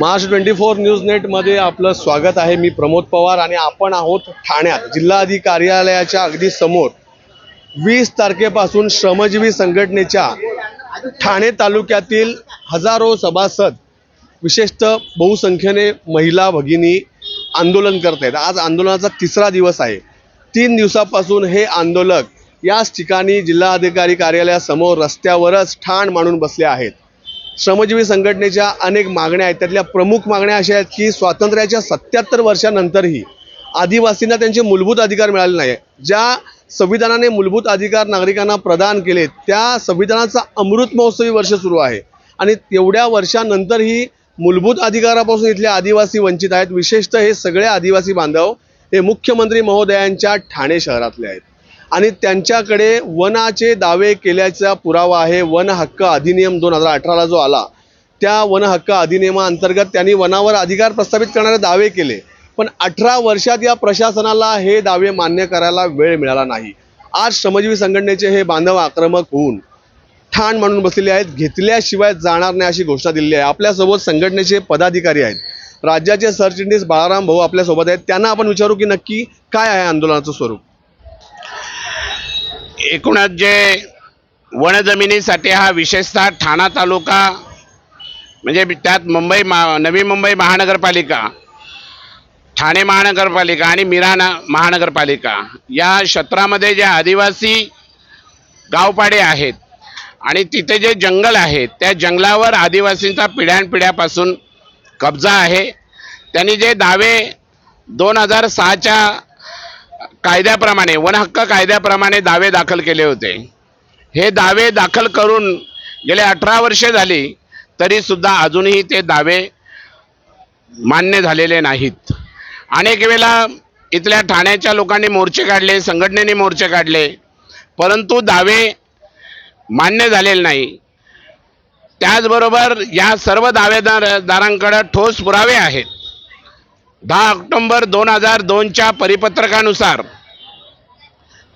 Maharashtra twenty four news नेटमध्ये आपलं स्वागत आहे. मी प्रमोद पवार आणि आपण आहोत ठाण्यात. जिल्हाधिकारी कार्यालयाच्या अगदी समोर वीस तारखेपासून श्रमजीवी संघटनेच्या ठाणे तालुक्यातील हजारो सभासद विशेषतः बहुसंख्येने महिला भगिनी आंदोलन करत आहेत आज आंदोलनाचा तिसरा दिवस आहे. तीन दिवसापासून हे आंदोलक याच ठिकाणी जिल्हाधिकारी कार्यालयासमोर रस्त्यावरच ठाण मांडून बसले आहेत. श्रमजीवी संघटनेच्या अनेक मागण्या आहेत. त्यातल्या प्रमुख मागण्या अशा आहेत की स्वातंत्र्याच्या सत्याहत्तर वर्षानंतरही आदिवासींना त्यांचे मूलभूत अधिकार मिळाले नाही ज्या संविधानाने मूलभूत अधिकार नागरिकांना प्रदान केले त्या संविधानाचा अमृत महोत्सवी वर्ष सुरू आहे. आणि तेवढ्या वर्षानंतरही मूलभूत अधिकारापासून इथले आदिवासी वंचित आहेत. विशेषतः हे सगळे आदिवासी बांधव हे मुख्यमंत्री महोदयांच्या ठाणे शहरातले आहेत. आणि त्यांच्याकडे वनाचे दावे केल्याचा पुरावा आहे. वन हक्क अधिनियम दोन हजार अठराला जो आला त्या वन हक्क अधिनियमाअंतर्गत त्यांनी वनावर अधिकार प्रस्थापित करणारे दावे केले. पण अठरा वर्षात या प्रशासनाला हे दावे मान्य करायला वेळ मिळाला नाही. आज श्रमजीवी संघटनेचे हे बांधव आक्रमक होऊन ठाण म्हणून बसलेले आहेत. घेतल्याशिवाय जाणार नाही अशी घोषणा दिलेली आहे. आपल्यासोबत संघटनेचे पदाधिकारी आहेत. राज्याचे सरचिटणीस बाळाराम भाऊ आपल्यासोबत आहेत. त्यांना आपण विचारू की नक्की काय आहे आंदोलनाचं स्वरूप? एकूणच जे वनजमिनीसाठी हा विशेषतः ठाणा तालुका म्हणजे त्यात मुंबई मा नवी मुंबई महानगरपालिका ठाणे महानगरपालिका आणि मिराणा महानगरपालिका या क्षेत्रामध्ये जे आदिवासी गावपाडे आहेत आणि तिथे जे जंगल आहेत त्या जंगलावर आदिवासींचा पिढ्यानपिढ्यापासून कब्जा आहे. त्यांनी जे दावे दोन हजार सहाच्या कायद्याप्रमाणे वन हक्क कायद्याप्रमाणे दावे दाखल केले होते. हे दावे दाखल करून गेले अठरा वर्षे झाली तरीसुद्धा अजूनही ते दावे मान्य झालेले नाहीत. अनेक वेळेला इथल्या ठाण्याच्या लोकांनी मोर्चे काढले संघटनेने मोर्चे काढले परंतु दावे मान्य झालेले नाही. त्याचबरोबर या सर्व दावेदार दारांकडं ठोस पुरावे आहेत. दहा ऑक्टोंबर दोन हजार दोनच्या परिपत्रकानुसार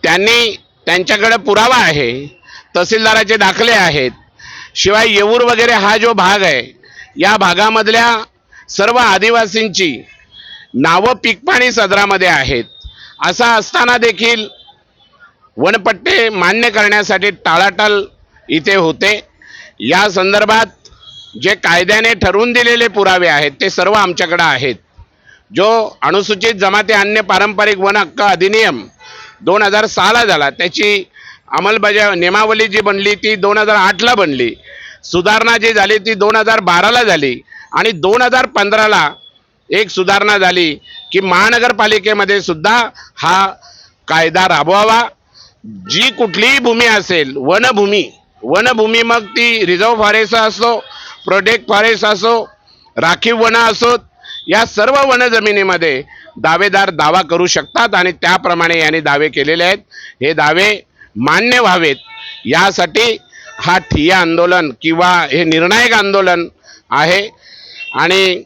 त्यांनी त्यांच्याकडे पुरावा आहे तहसीलदाराचे दाखले आहेत शिवाय येऊर वगैरे हा जो भाग आहे या भागामधल्या सर्व आदिवासींची नावं पीकपाणी सदरामध्ये आहेत. असा असताना देखील वनपट्टे मान्य करण्यासाठी टाळाटाळ इथे होते. या संदर्भात जे कायद्याने ठरवून दिलेले पुरावे आहेत ते सर्व आमच्याकडे आहेत. जो अनुसूचित जमाती अन्य पारंपरिक वन हक्क अधिनियम दोन हजार सहाला झाला त्याची अंमलबजाव नियमावली जी बनली ती दोन हजार आठला बनली. सुधारणा जी झाली ती दोन हजार बाराला झाली आणि दोन हजार पंधराला एक सुधारणा झाली की महानगरपालिकेमध्ये सुद्धा हा कायदा राबवावा. जी कुठलीही भूमी असेल वनभूमी वनभूमी मग ती रिझर्व फॉरेस्ट असो प्रोटेक्ट फॉरेस्ट असो राखीव वन असोत या सर्व वनजमिनीमध्ये दावेदार दावा करू शकतात आणि त्याप्रमाणे यांनी दावे केलेले आहेत. हे दावे मान्य व्हावेत. यासाठी हा ठिय्या आंदोलन किंवा हे निर्णायक आंदोलन आहे. आणि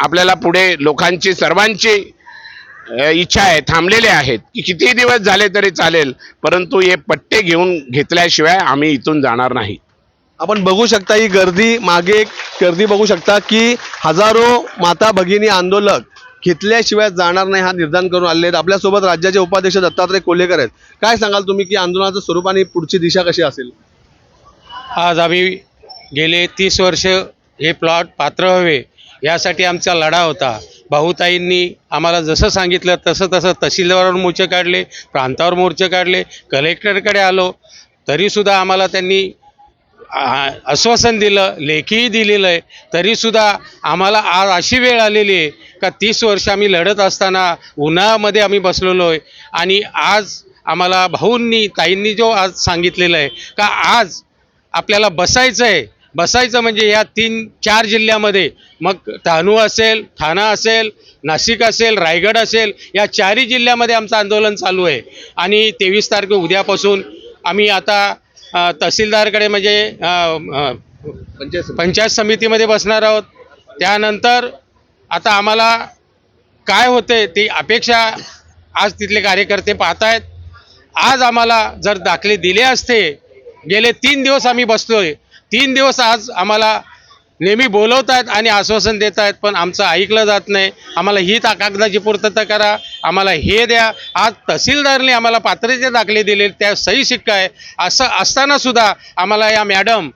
आपल्याला पुढे लोकांची सर्वांची इच्छा आहे थांबलेले आहेत की कितीही दिवस झाले तरी चालेल परंतु हे पट्टे घेऊन घेतल्याशिवाय आम्ही इथून जाणार नाही. आपण बघू शकता ही गर्दी मागे एक गर्दी बघू शकता की हजारो माता भगिनी आंदोलक घेतल्याशिवाय जाणार नाही हा निर्धार करून आलेले आहेत. आपल्यासोबत राज्याचे उपाध्यक्ष दत्तात्रय कोल्हेकर आहेत. काय सांगाल तुम्ही की आंदोलनाचं स्वरूप आणि पुढची दिशा कशी असेल? आज आम्ही गेले तीस वर्ष हे प्लॉट पात्र व्हावे यासाठी आमचा लढा होता. भाऊताईंनी आम्हाला जसं सांगितलं तसं तसं तहसीलदारावर मोर्चे काढले प्रांतावर मोर्चे काढले कलेक्टरकडे आलो. तरीसुद्धा आम्हाला त्यांनी आश्वासन दिलं लेखीही दिलेलं आहे. तरीसुद्धा आम्हाला आज अशी वेळ आलेली आहे का तीस वर्ष आम्ही लढत असताना उन्हामध्ये आम्ही बसलेलो आहे. आणि आज आम्हाला भाऊंनी ताईंनी जो आज सांगितलेलं आहे का आज आपल्याला बसायचं आहे. बसायचं म्हणजे या तीन चार जिल्ह्यामध्ये. मग डहाणू असेल ठाणा असेल नाशिक असेल रायगड असेल या चारही जिल्ह्यामध्ये आमचं आंदोलन चालू आहे. आणि तेवीस तारखे उद्यापासून आम्ही आता तहसीलदारकडे म्हणजे पंचायत समितीमध्ये बसणार आहोत. त्यानंतर आता आम्हाला काय होते ती अपेक्षा आज तिथले कार्यकर्ते पाहतायत. आज आम्हाला जर दाखले दिले असते गेले तीन दिवस आम्ही बसलोय. तीन दिवस आज आम्हाला नेहमी बोलवत आहेत आणि आश्वासन देत आहेत पण आमचं ऐकलं जात नाही. आम्हाला ही ता कागदाची पूर्तता करा आम्हाला हे द्या. आज तहसीलदारने आम्हाला पात्रतेचे दाखले दिले त्या सही शिक्का आहे. असं असतानासुद्धा आम्हाला या मॅडम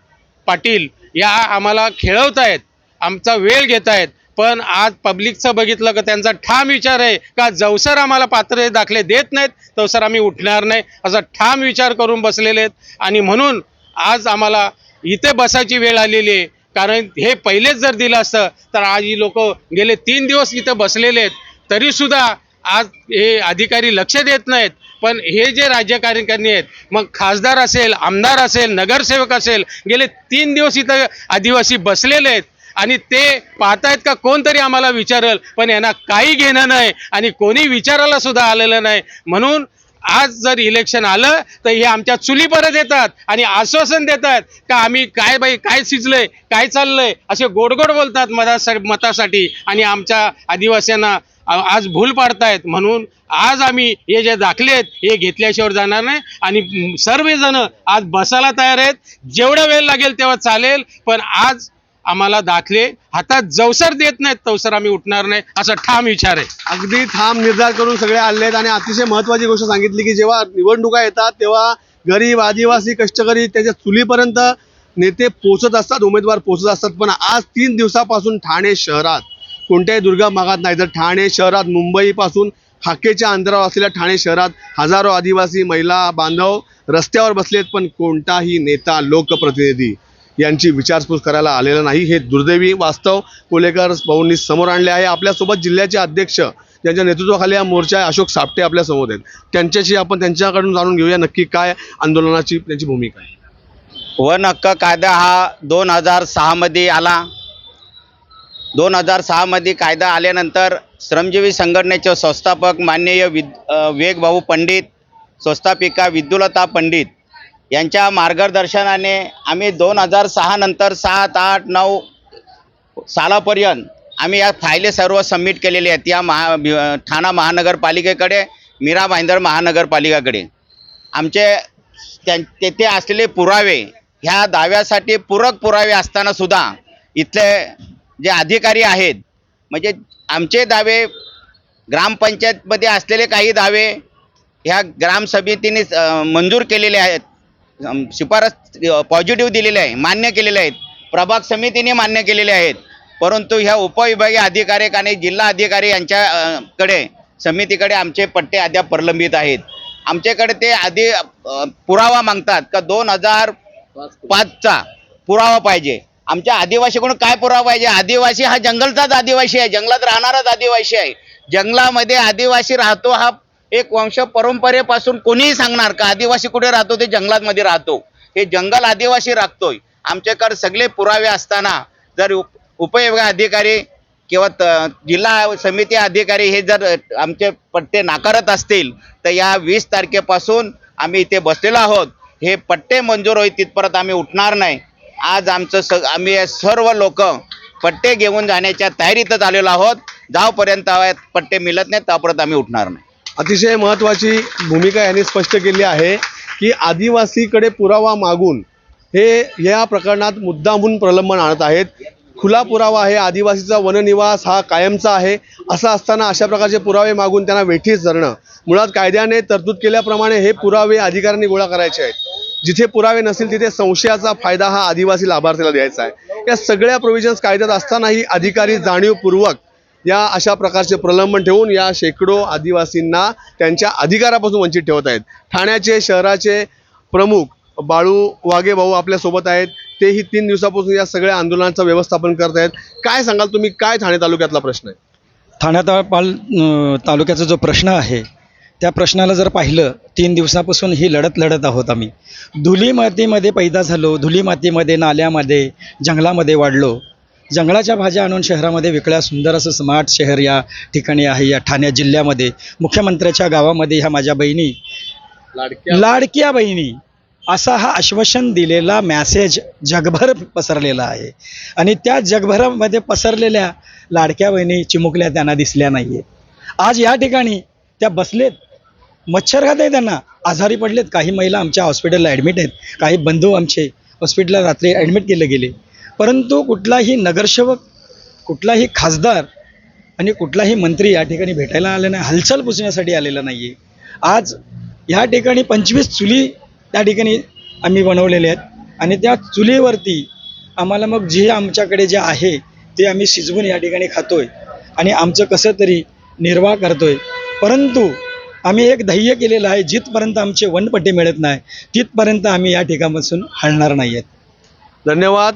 पाटील या आम्हाला खेळवत आहेत आमचा वेळ घेत आहेत पण आज पब्लिकचं बघितलं का त्यांचा ठाम विचार आहे का जवसर आम्हाला पात्र दाखले देत नाहीत तवसर आम्ही उठणार नाही असा ठाम विचार करून बसलेले आहेत. आणि म्हणून आज आम्हाला इथे बसायची वेळ आलेली आहे. कारण हे पहिलेच जर दिलं असतं तर आज ही लोक गेले तीन दिवस इथं बसलेले आहेत. तरीसुद्धा आज हे अधिकारी लक्ष देत नाहीत. पण हे जे राज्यकारिणी आहेत मग खासदार असेल आमदार असेल नगरसेवक असेल गेले तीन दिवस इथं आदिवासी बसलेले आहेत. आणि ते पाहतायत का कोणतरी आम्हाला विचारल पण यांना काही घेणं नाही आणि कोणी विचारायला सुद्धा आलेलं नाही. म्हणून आज जर इलेक्शन आलं तर हे आमच्या चुली परत येतात आणि आश्वासन देतात का आम्ही काय बाई काय शिजलंय काय चाललंय? असे गोडगोड बोलतात मतासा मतासाठी. आणि आमच्या आदिवासींना आज भूल पाडतायत. म्हणून आज आम्ही हे जे दाखले आहेत हे घेतल्याशिवाय जाणार नाही. आणि सर्वजण आज बसायला तयार आहेत. जेवढा वेळ लागेल तेव्हा चालेल. पण आज आम्हाला दाखले. हातात जवसर देत नाहीत तवसर आम्ही उठणार नाही असा ठाम विचार आहे. अगदी ठाम निर्धार करून सगळे आले आहेत आणि अतिशय महत्वाची गोष्ट सांगितली की जेव्हा निवडणुका येतात तेव्हा गरीब आदिवासी कष्टकरी त्याच्या चुलीपर्यंत नेते पोचत असतात उमेदवार पोचत असतात. पण आज तीन दिवसापासून ठाणे शहरात कोणत्याही दुर्गम भागात नाही. तर ठाणे शहरात मुंबईपासून हाकेच्या अंतरावर असलेल्या ठाणे शहरात हजारो आदिवासी महिला बांधव रस्त्यावर बसलेत पण कोणताही नेता लोकप्रतिनिधी यांची विचारपूस करायला आलेलं नाही. हे दुर्दैवी वास्तव कोलेकर भाऊंनी समोर आणले आहे. आपल्यासोबत जिल्ह्याचे अध्यक्ष ज्यांच्या नेतृत्वाखाली हा मोर्चा आहे अशोक सापटे आपल्यासमोर आहेत. त्यांच्याशी आपण त्यांच्याकडून जाणून घेऊया नक्की काय आंदोलनाची त्यांची भूमिका आहे. वन हक्क कायदा हा दोन हजार सहामध्ये आला. दोन हजार सहामध्ये कायदा आल्यानंतर श्रमजीवी संघटनेचे संस्थापक माननीय विद वेगभाऊ पंडित संस्थापिका विद्युलता पंडित यांच्या मार्गदर्शनाने आम्ही दोन हजार सहा नंतर सात आठ नऊ सालापर्यंत आम्ही या फायले सर्व सबमिट केलेले आहेत या महा ठाणा महानगरपालिकेकडे मीरा भाईंदर महानगरपालिकाकडे. आमचे त्यां तेथे असलेले पुरावे ह्या दाव्यासाठी पूरक पुरावे असतानासुद्धा इथले जे अधिकारी आहेत म्हणजे आमचे दावे ग्रामपंचायतमध्ये असलेले काही दावे ह्या ग्रामसमितीने मंजूर केलेले आहेत. शिफारस पॉझिटिव्ह दिलेले आहे मान्य केलेले आहेत. प्रभाग समितीने मान्य केलेले आहेत. परंतु ह्या उपविभागीय अधिकारी आणि जिल्हा अधिकारी यांच्याकडे समितीकडे आमचे पट्टे अद्याप प्रलंबित आहेत. आमच्याकडे ते आधी पुरावा मागतात का दोन हजार पाचचा पुरावा पाहिजे. आमच्या आदिवासीकडून काय पुरावा पाहिजे? आदिवासी हा जंगलचाच आदिवासी आहे जंगलात राहणाराच आदिवासी आहे. जंगलामध्ये आदिवासी राहतो हा एक वंश परंपरेपासून कोणीही सांगणार का? आदिवासी कुठे राहतो? ते जंगलातमध्ये राहतो. हे जंगल आदिवासी राखतोय. आमच्याकडे सगळे पुरावे असताना जर उप उपयोग अधिकारी किंवा त- जिल्हा समिती अधिकारी हे जर आमचे पट्टे नाकारत असतील तर या वीस तारखेपासून आम्ही इथे बसलेलो आहोत. हे पट्टे मंजूर होईल तिथपर्यंत आम्ही उठणार नाही. आज आमचं स आम्ही सर्व लोक पट्टे घेऊन जाण्याच्या तयारीतच आलेलो आहोत. जावपर्यंत पट्टे मिळत नाही त्यापर्यंत आम्ही उठणार नाही. अतिशय महत्त्वाची भूमिका यांनी स्पष्ट केली आहे की आदिवासीकडे पुरावा मागून हे या प्रकरणात मुद्दामून प्रलंबन आणत आहेत. खुला पुरावा आहे आदिवासीचा वननिवास हा कायमचा आहे असं असताना अशा प्रकारचे पुरावे मागून त्यांना वेठीस धरणं. मुळात कायद्याने तरतूद केल्याप्रमाणे हे पुरावे अधिकाऱ्यांनी गोळा करायचे आहेत. जिथे पुरावे नसतील तिथे संशयाचा फायदा हा आदिवासी लाभार्थीला द्यायचा आहे. या सगळ्या प्रोव्हिजन्स कायद्यात असतानाही अधिकारी जाणीवपूर्वक या अशा प्रकारचे प्रलंबन ठेवून या शेकडो आदिवासींना त्यांच्या अधिकारापासून वंचित ठेवत आहेत. ठाण्याचे शहराचे प्रमुख बाळू वागे भाऊ आपल्यासोबत आहेत. तेही तीन दिवसापासून या सगळ्या आंदोलनाचं व्यवस्थापन करत आहेत. काय सांगाल तुम्ही? काय ठाणे तालुक्यातला प्रश्न आहे? ठाण्या पाल तालुक्याचा जो प्रश्न आहे त्या प्रश्नाला जर पाहिलं तीन दिवसापासून ही लढत लढत आहोत आम्ही. धुली मातीमध्ये पैदा झालो धुली मातीमध्ये नाल्यामध्ये जंगलामध्ये वाढलो. जंगलाच्या भाज्या आणून शहरामध्ये विकल्या. सुंदर असं स्मार्ट शहर या ठिकाणी आहे या ठाणे जिल्ह्यामध्ये. मुख्यमंत्र्याच्या गावामध्ये ह्या माझ्या बहिणी. लाडक्या बहिणी. असा हा आश्वासन दिलेला मॅसेज जगभर पसरलेला आहे. आणि त्या जगभरामध्ये पसरलेल्या लाडक्या बहिणी चिमुकल्या त्यांना दिसल्या नाही आज या ठिकाणी त्या बसलेत. मच्छरघात आहे त्यांना. आजारी पडलेत. काही महिला आमच्या हॉस्पिटलला ॲडमिट आहेत. काही बंधू आमचे हॉस्पिटलला रात्री ॲडमिट केले गेले. परंतु कुठलाही नगरसेवक कुठलाही खासदार आणि कुठलाही मंत्री या ठिकाणी भेटायला आले नाही हालचाल पुसण्यासाठी आलेला नाही आहे आज ह्या ठिकाणी पंचवीस चुली त्या ठिकाणी आम्ही बनवलेल्या आहेत आणि त्या चुलीवरती आम्हाला मग जे आमच्याकडे जे आहे ते आम्ही शिजवून या ठिकाणी खातो आहे आणि आमचं कसं तरी निर्वाह करतो आहे परंतु आम्ही एक ध्येय केलेलं आहे जिथपर्यंत आमचे वनपट्टे मिळत नाही तिथपर्यंत आम्ही या ठिकाणापासून हलणार नाही आहेत धन्यवाद.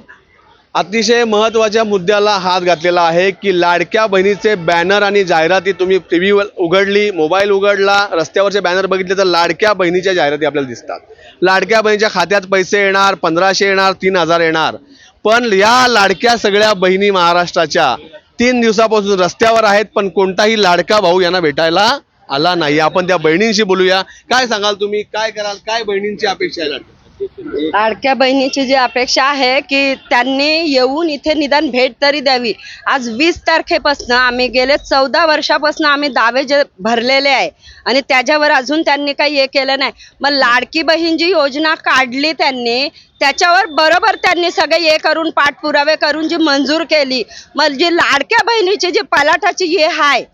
अतिशय महत्त्वाच्या मुद्द्याला हात घातलेला आहे की लाडक्या बहिणीचे बॅनर आणि जाहिराती तुम्ही टी व्हीवर उघडली मोबाईल उघडला रस्त्यावरचे बॅनर बघितले तर लाडक्या बहिणीच्या जाहिराती आपल्याला दिसतात. लाडक्या बहिणीच्या खात्यात पैसे येणार पंधराशे येणार तीन हजार येणार. पण या लाडक्या सगळ्या बहिणी महाराष्ट्राच्या तीन दिवसापासून रस्त्यावर आहेत पण कोणताही लाडका भाऊ यांना भेटायला आला नाही. आपण त्या बहिणींशी बोलूया. काय सांगाल तुम्ही? काय कराल? काय बहिणींची अपेक्षा आहे लाडक्या बहिणीची जी अपेक्षा आहे की त्यांनी येऊन इथे निदान भेट तरी द्यावी. आज वीस तारखेपासून आम्ही गेले चौदा वर्षापासून आम्ही दावे जे भरलेले आहे. आणि त्याच्यावर अजून त्यांनी काही हे केलं नाही. मग लाडकी बहीण जी योजना काढली त्यांनी त्याच्यावर बरोबर त्यांनी सगळे हे करून पाठपुरावे करून जी मंजूर केली मग जी लाडक्या बहिणीची जी पलाटाची हे आहे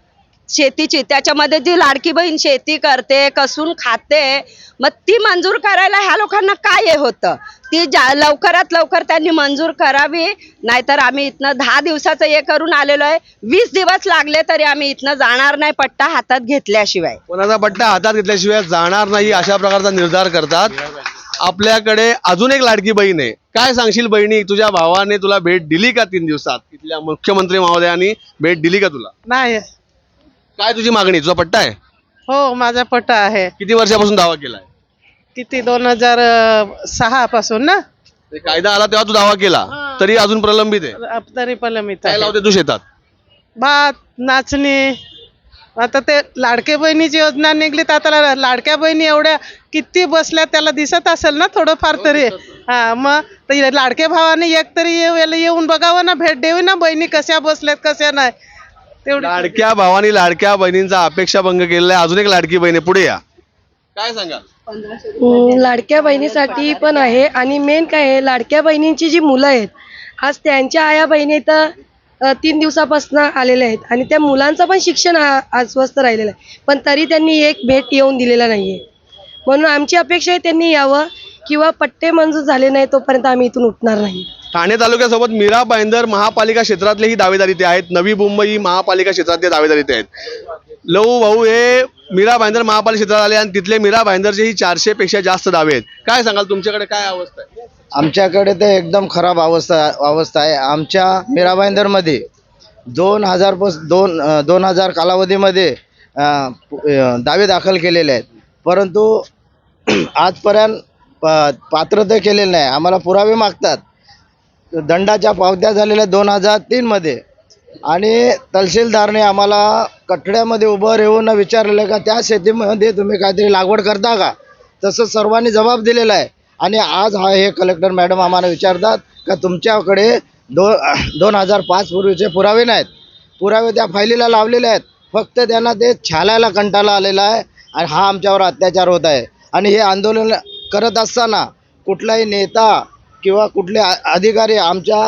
शेतीची. त्याच्यामध्ये जी लाडकी बहीण शेती करते कसून खाते मग ती मंजूर करायला ह्या लोकांना काय हे होतं? ती जा लवकरात लवकर त्यांनी मंजूर करावी नाहीतर आम्ही इथनं दहा दिवसाचं हे करून आलेलो आहे. वीस दिवस लागले तरी आम्ही इथनं जाणार नाही पट्टा हातात घेतल्याशिवाय. कोणाचा पट्टा हातात घेतल्याशिवाय जाणार नाही अशा प्रकारचा निर्धार करतात. आपल्याकडे अजून एक लाडकी बहीण आहे. काय सांगशील बहिणी तुझ्या भावाने तुला भेट दिली का तीन दिवसात? इथल्या मुख्यमंत्री महोदयांनी भेट दिली का तुला? नाही. काय तुझी मागणी? तुझा पट्टा आहे? हो माझा पट्टा आहे. किती वर्षापासून दावा केलाय? किती? दोन हजार सहा पासून ना? ते कायदा आला तेव्हा तू दावा केला. तरी अजून प्रलंबित आहे. तरी काय आहे. लावते तू शेतात? भात नाचणी. आता ते लाडके बहिणीची योजना निघली तर आता ला- लाडक्या बहिणी एवढ्या किती बसल्या त्याला दिसत असेल ना थोडंफार तरी. हा मग तर लाडके भावाने एक तरी येऊ- येऊन बघावं ना भेट द्यावी ना बहिणी कशा बसल्यात कशा नाही. तेवढी लाडक्या भावानी लाडक्या बहिणींचा अपेक्षा भंग केलेला आहे. अजून एक लाडकी बहीण आहे. पुढे या. काय सांगा? हम्म, लाडक्या बहिणीसाठी पण आहे आणि मेन काय आहे लाडक्या बहिणींची जी मुलं आहेत आज त्यांच्या आया बहिणी तर अ, तीन दिवसापासून आलेल्या आहेत आणि त्या मुलांचं पण शिक्षण आ- अस्वस्थ राहिलेलं आहे. पण तरी त्यांनी एक भेट येऊन दिलेला नाही आहे म्हणून आमची अपेक्षा आहे त्यांनी यावं किंवा पट्टे मंजूर झाले नाही तोपर्यंत आम्ही इथून उठणार नाही. ठाणे तालुक्यासोबत मीरा भाईंदर महापालिका क्षेत्रातलेही दावेदार इथे आहेत. नवी मुंबई महापालिका क्षेत्रातले दावेदार इथे आहेत. लहू भाऊ हे मीरा भाईंदर महापालिका क्षेत्रात आले आणि तिथले मीरा भाईंदरचे चारशे पेक्षा जास्त दावे आहेत. काय सांगाल तुमच्याकडे काय अवस्था आहे? आमच्याकडे तर एकदम खराब अवस्था अवस्था आहे. आमच्या मीराबाईंदरमध्ये दोन हजार पस दोन दोन हजार कालावधीमध्ये दावे दाखल केलेले आहेत. परंतु आजपर्यंत पात्र तर केलेलं नाही. आम्हाला पुरावे मागतात. दंडाच्या पावत्या झालेल्या दोन हजार तीनमध्ये आणि तहसीलदारने आम्हाला कठड्यामध्ये उभं राहून विचारलेलं का त्या शेतीमध्ये तुम्ही काहीतरी लागवड करता का? तसं सर्वांनी जबाब दिलेला आहे. आणि आज हा हे कलेक्टर मॅडम आम्हाला विचारतात का तुमच्याकडे दो दोन हजार पाच पूर्वीचे पुरावे नाहीत. पुरावे त्या फायलीला लावलेले आहेत. फक्त त्यांना ते छालायला कंटाळा आलेला आहे आणि हा आमच्यावर अत्याचार होत आहे. आणि हे आंदोलन करत असताना कुठलाही नेता किंवा कुठले आ- अधिकारी आमच्या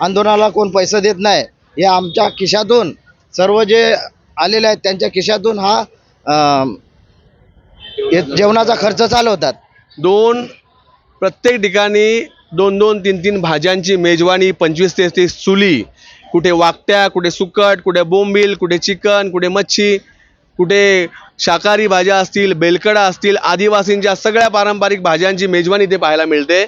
आंदोलनाला कोण पैसे देत नाही हे आमच्या खिशातून सर्व जे आलेले आहेत त्यांच्या खिशातून हा जेवणाचा खर्च चालवतात. दोन प्रत्येक ठिकाणी दोन दोन तीन तीन भाज्यांची मेजवानी पंचवीस ते तीस चुली कुठे वाकट्या कुठे सुकट कुठे बोंबील कुठे चिकन कुठे मच्छी कुठे शाकाहारी भाज्या असतील बेलकडा असतील आदिवासींच्या सगळ्या पारंपरिक भाज्यांची मेजवानी इथे पाहायला मिळते.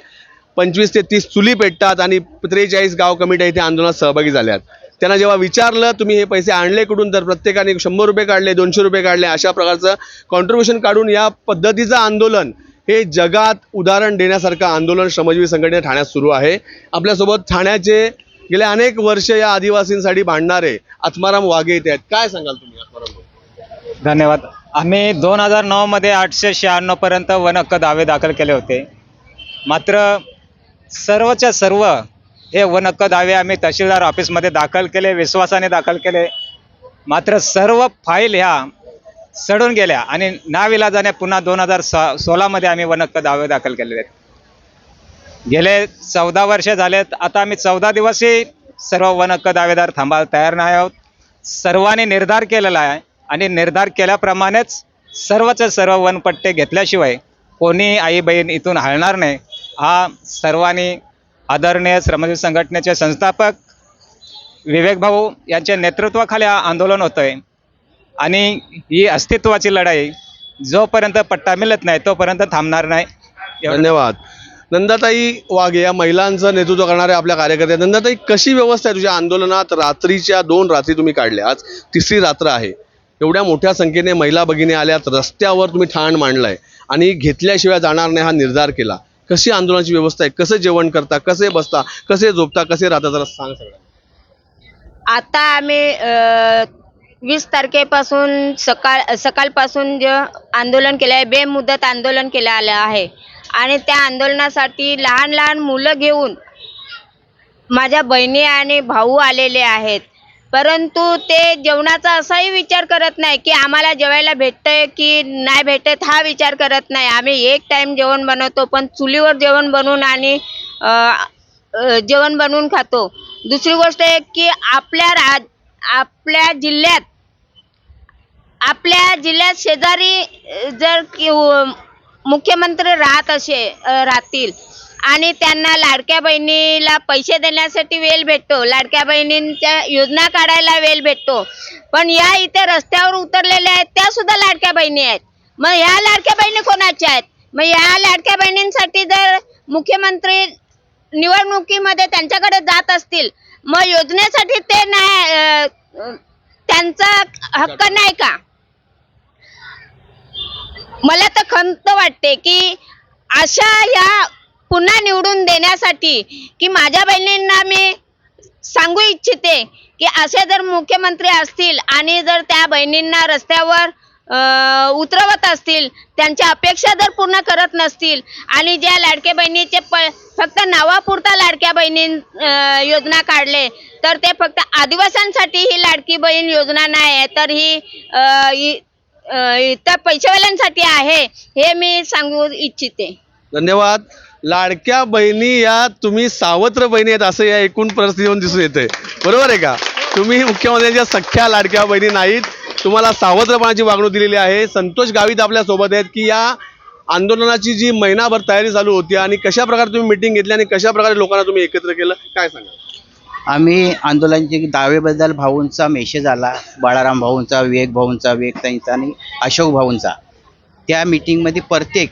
पंचवीस ते तीस चुली पेटतात आणि त्रेचाळीस गाव कमिट्या इथे आंदोलनात सहभागी झाल्यात. त्यांना जेव्हा विचारलं तुम्ही हे पैसे आणले कुठून? तर प्रत्येकाने शंभर रुपये काढले दोनशे रुपये काढले. अशा प्रकारचं कॉन्ट्रीब्युशन काढून या पद्धतीचं आंदोलन हे जगात उदाहरण देण्यासारखं आंदोलन श्रमजीवी संघटने ठाण्यात सुरू आहे. आपल्यासोबत ठाण्याचे गेले अनेक वर्ष या आदिवासींसाठी भांडणारे आत्माराम वाघे येत आहेत. काय सांगाल तुम्ही आत्माराम धन्यवाद. आम्ही दोन हजार नऊमध्ये आठशे शहाण्णवपर्यंत वन हक्क दावे दाखल केले होते. मात्र सर्वच्या सर्व हे वनहक्क दावे आम्ही तहसीलदार ऑफिसमध्ये दाखल केले विश्वासाने दाखल केले. मात्र सर्व फाईल ह्या सडून गेल्या आणि नाविलाजाने पुन्हा दोन हजार स सोळामध्ये आम्ही वनक दावे दाखल केलेले आहेत. गेले चौदा वर्षे झालेत. आता आम्ही चौदा दिवसही सर्व वनहक्क दावेदार थांबायला तयार नाही आहोत. सर्वांनी निर्धार केलेला आहे आणि निर्धार केल्याप्रमाणेच सर्वच सर्व वनपट्टे घेतल्याशिवाय कोणी आई बहीण इथून हलणार नाही. हा सर्वांनी आदरणीय श्रमजीवी संघटनेचे संस्थापक विवेक भाऊ यांच्या नेतृत्वाखाली हा आंदोलन होतं आहे आणि ही अस्तित्वाची लढाई जोपर्यंत पट्टा मिळत नाही तोपर्यंत थांबणार नाही. धन्यवाद. नंदाताई वाघे या महिलांचं नेतृत्व करणारे आपल्या कार्यकर्त्या नंदाताई कशी व्यवस्था आहे तुझ्या आंदोलनात? रात्रीच्या दोन रात्री तुम्ही काढल्या. आज तिसरी रात्र आहे. एवढ्या मोठ्या संख्येने महिला भगिनी आल्यात. रस्त्यावर तुम्ही ठाण मांडलाय. आणि घेतल्याशिवाय जाणार नाही हा निर्धार केला. कशी आंदोलनाची व्यवस्था आहे? कसं जेवण करता कसे बसता कसे झोपता कसे राहता? जरा सांग सगळं. आता आम्ही वीस तारखेपासून सकाळ सकाळपासून जे आंदोलन केलं आहे बेमुदत आंदोलन केलं आलं आहे. आणि त्या आंदोलनासाठी लहान लहान मुलं घेऊन माझ्या बहिणी आणि भाऊ आलेले आहेत. परंतु ते जेवणाचा असाही विचार करत नाही की आम्हाला जेवायला भेटतंय की नाही भेटत हा विचार करत नाही. आम्ही एक टाइम जेवण बनवतो पण चुलीवर जेवण बनवून आणि जेवण बनवून खातो. दुसरी गोष्ट एक की आपल्या राज आपल्या जिल्ह्यात आपल्या जिल्ह्यात शेजारी जर की मुख्यमंत्री राहत असे राहतील आणि त्यांना लाडक्या बहिणीला पैसे देण्यासाठी वेळ भेटतो. लाडक्या बहिणींच्या योजना काढायला वेळ भेटतो. पण या इथे रस्त्यावर उतरलेल्या आहेत त्या सुद्धा लाडक्या बहिणी आहेत. मग ह्या लाडक्या बहिणी कोणाच्या आहेत? मग या लाडक्या बहिणींसाठी जर मुख्यमंत्री निवडणुकीमध्ये त्यांच्याकडे जात असतील मग योजनेसाठी ते नाही त्यांचा हक्क नाही का? मला तर खंत वाटते की अशा या पुन्हा निवडून देण्यासाठी की माझ्या बहिणींना मी सांगू इच्छिते की असे जर मुख्यमंत्री असतील आणि जर त्या बहिणींना रस्त्यावर उतरवत असतील त्यांच्या अपेक्षा जर पूर्ण करत नसतील आणि ज्या लाडक्या बहिणीचे प फक्त नावापुरता लाडक्या बहिणी योजना काढले तर ते फक्त आदिवासांसाठी ही लाडकी बहीण योजना नाही आहे तर ही इतर पैसेवाल्यांसाठी आहे हे मी सांगू इच्छिते. धन्यवाद. लाडक्या बहिणी या तुम्ही सावत्र बहिणी आहेत असं या एकूण परिस्थितीवरून दिसून येते बरोबर आहे का? तुम्ही मुख्यमंत्र्यांच्या सख्या लाडक्या बहिणी नाहीत. तुम्हाला सावत्रपणाची वागणूक दिलेली आहे. संतोष गावित आपल्यासोबत आहेत की या आंदोलनाची जी महिनाभर तयारी चालू होती आणि कशा प्रकारे तुम्ही मिटिंग घेतली आणि कशा प्रकारे लोकांना तुम्ही एकत्र केलं काय सांगा आम्ही आंदोलनाचे दावेबद्दल भाऊंचा मेसेज आला. बाळाराम भाऊंचा विवेक भाऊंचा विवेक त्यांचा आणि अशोक भाऊंचा. त्या मिटिंगमध्ये प्रत्येक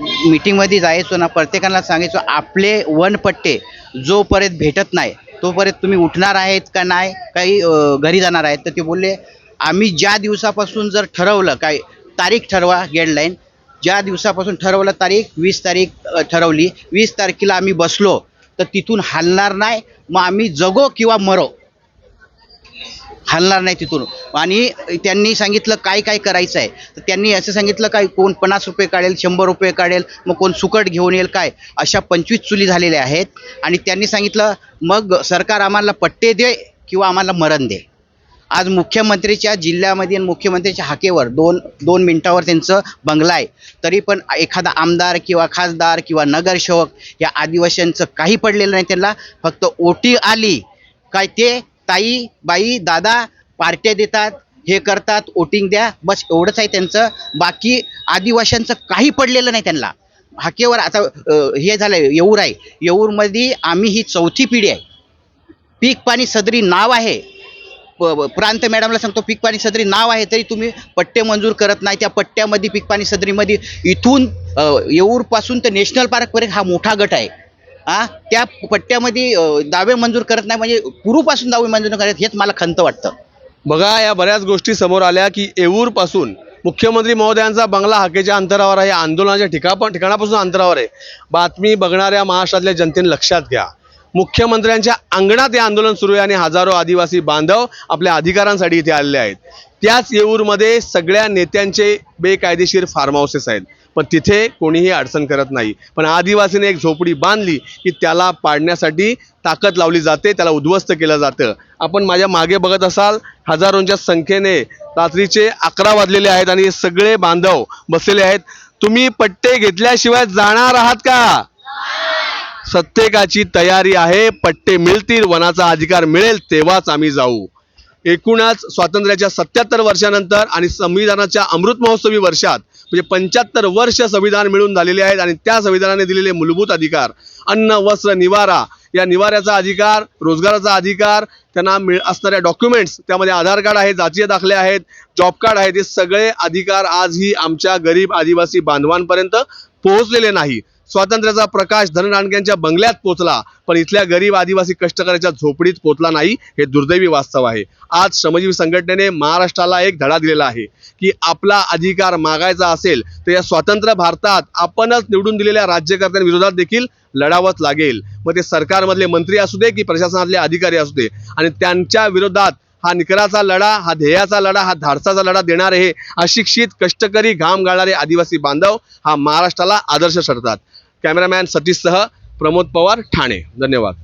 मीटिंगमध्ये जायचो ना प्रत्येकाला सांगायचो आपले वनपट्टे जोपर्यंत भेटत नाही तोपर्यंत तुम्ही उठणार आहेत का नाही काही घरी जाणार आहेत तर ते बोलले आम्ही ज्या दिवसापासून जर ठरवलं काय तारीख ठरवा गेडलाईन ज्या दिवसापासून ठरवलं तारीख वीस तारीख ठरवली वीस तारखेला आम्ही बसलो तर तिथून हलणार नाही मग आम्ही जगो किंवा मरो. हलणार नाही तिथून. आणि त्यांनी सांगितलं काय काय करायचं आहे. तर त्यांनी असं सांगितलं काय कोण पन्नास रुपये काढेल शंभर रुपये काढेल मग कोण सुकट घेऊन येईल काय? अशा पंचवीस चुली झालेल्या आहेत. आणि त्यांनी सांगितलं मग सरकार आम्हाला पट्टे दे किंवा आम्हाला मरण दे. आज मुख्यमंत्रीच्या जिल्ह्यामध्ये आणि मुख्यमंत्रीच्या हाकेवर दोन दोन मिनिटावर त्यांचं बंगला आहे. तरी पण एखादा आमदार किंवा खासदार किंवा नगरसेवक या आदिवासींचं काही पडलेलं नाही त्यांना. फक्त ओटी आली. काय ते ताई बाई दादा पार्ट्या देतात हे करतात वोटिंग द्या बस एवढंच आहे त्यांचं. बाकी आदिवाशांचं काही पडलेलं नाही त्यांना. हाकेवर आता हे झालं येऊर आहे. येऊरमध्ये आम्ही ही चौथी पिढी आहे. पीक पाणी सदरी नाव आहे. प- प्रांत मॅडमला सांगतो पीक पाणी सदरी नाव आहे तरी तुम्ही पट्टे मंजूर करत नाही त्या पट्ट्यामध्ये पीक पाणी सदरीमध्ये. इथून येऊरपासून तर नॅशनल पार्कपर्यंत हा मोठा गट आहे. आ? त्या पट्ट्यामध्ये दावे मंजूर करत नाही म्हणजे पूर्वपासून दावे मंजूर करत हेच मला खंत वाटतं. बघा या बऱ्याच गोष्टी समोर आल्या की येऊरपासून मुख्यमंत्री महोदयांचा बंगला हाकेच्या अंतरावर आहे आंदोलनाच्या ठिकाण ठिकाणापासून अंतरावर आहे. बातमी बघणाऱ्या महाराष्ट्रातल्या जनतेने लक्षात घ्या. मुख्यमंत्र्यांच्या अंगणात हे आंदोलन सुरू आहे आणि हजारो आदिवासी बांधव आपल्या अधिकारांसाठी इथे आलेले आहेत. त्याच येऊरमध्ये सगळ्या नेत्यांचे बेकायदेशीर फार्म हाऊसेस आहेत. पण तिथे कोणीही अडचण करत नाही. पण आदिवासीने एक झोपडी बांधली की त्याला पाडण्यासाठी ताकद लावली जाते त्याला उद्ध्वस्त केलं जातं. आपण माझ्या मागे बघत असाल हजारोंच्या संख्येने रात्रीचे अकरा वाजलेले आहेत आणि हे सगळे बांधव बसलेले आहेत. तुम्ही पट्टे घेतल्याशिवाय जाणार आहात का? प्रत्येकाची तयारी आहे पट्टे मिळतील वनाचा अधिकार मिळेल तेव्हाच आम्ही जाऊ. एकूणच स्वातंत्र्याच्या सत्याहत्तर वर्षानंतर आणि संविधानाच्या अमृत महोत्सवी वर्षात म्हणजे पंच्याहत्तर वर्ष संविधान मिळून झालेले आहेत आणि त्या संविधानाने दिलेले मूलभूत अधिकार अन्न वस्त्र निवारा या निवाऱ्याचा अधिकार रोजगाराचा अधिकार त्यांना मिळ असणाऱ्या डॉक्युमेंट्स त्यामध्ये आधार कार्ड आहे जातीय दाखले आहेत जॉब कार्ड आहेत हे सगळे अधिकार आजही आमच्या गरीब आदिवासी बांधवांपर्यंत पोहोचलेले नाही. स्वातंत्र्याचा प्रकाश धनराणक्यांच्या बंगल्यात पोचला पण इथल्या गरीब आदिवासी कष्टकऱ्याच्या झोपडीत पोचला नाही हे दुर्दैवी वास्तव आहे. आज श्रमजीवी संघटनेने महाराष्ट्राला एक धडा दिलेला आहे की आपला अधिकार मागायचा असेल तर या स्वतंत्र भारतात आपणच निवडून दिलेल्या राज्यकर्त्यांविरोधात देखील लढावंच लागेल. मग ते सरकारमधले मंत्री असू दे की प्रशासनातले अधिकारी असू दे आणि त्यांच्या विरोधात हा निकराचा लढा हा ध्येयाचा लढा हा धाडसाचा लढा देणारे हे अशिक्षित कष्टकरी घाम गाळणारे आदिवासी बांधव हा महाराष्ट्राला आदर्श ठरतात. कॅमेरामॅन सतीशसह प्रमोद पवार ठाणे. धन्यवाद.